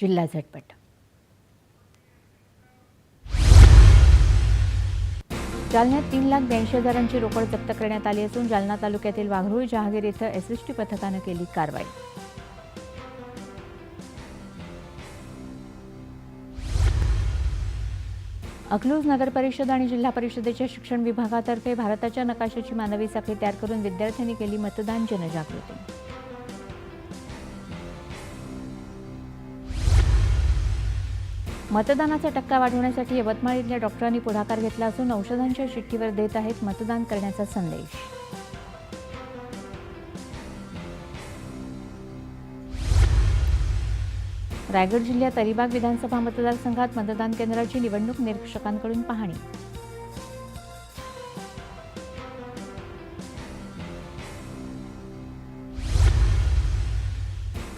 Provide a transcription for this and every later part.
जिल्हा झटपट. जालन्यात तीन लाख ब्याऐंशी हजारांची रोकड जप्त करण्यात आली असून जालना तालुक्यातील वाघरोळी जहागीर इथं एसएसटी पथकानं केली कारवाई. अकलूज नगर परिषद आणि जिल्हा परिषदेच्या शिक्षण विभागातर्फे भारताच्या नकाशाची मानवी साखळी तयार करून विद्यार्थ्यांनी केली मतदान जनजागृती. मतदानाचा टक्का वाढवण्यासाठी यवतमाळ इथल्या डॉक्टरांनी पुढाकार घेतला असून औषधांच्या चिठ्ठीवर देत आहेत मतदान करण्याचा संदेश. रायगड जिल्ह्यात अलिबाग विधानसभा मतदारसंघात मतदान केंद्राची निवडणूक निरीक्षकांकडून पाहणी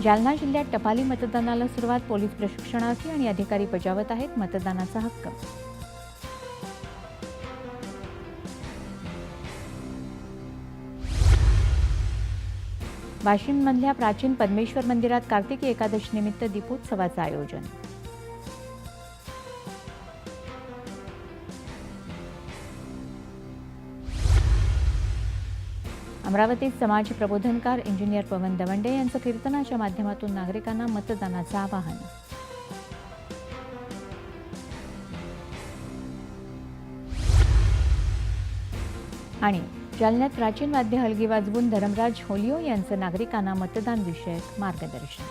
जालना जिल्ह्यात टपाली मतदानाला सुरुवात पोलीस प्रशिक्षणार्थी आणि अधिकारी बजावत आहेत मतदानाचा हक्क. वाशिममधल्या प्राचीन पद्मेश्वर मंदिरात कार्तिकी एकादशी निमित्त दीपोत्सवाचं आयोजन. अमरावतीत समाज प्रबोधनकार इंजिनियर पवन दवंडे यांचं कीर्तनाच्या माध्यमातून नागरिकांना मतदानाचं आवाहन. आणि जालन्यात प्राचीन वाद्य हलगी वाजवून धर्मराज होलियो यांचं नागरिकांना मतदान विषयक मार्गदर्शन.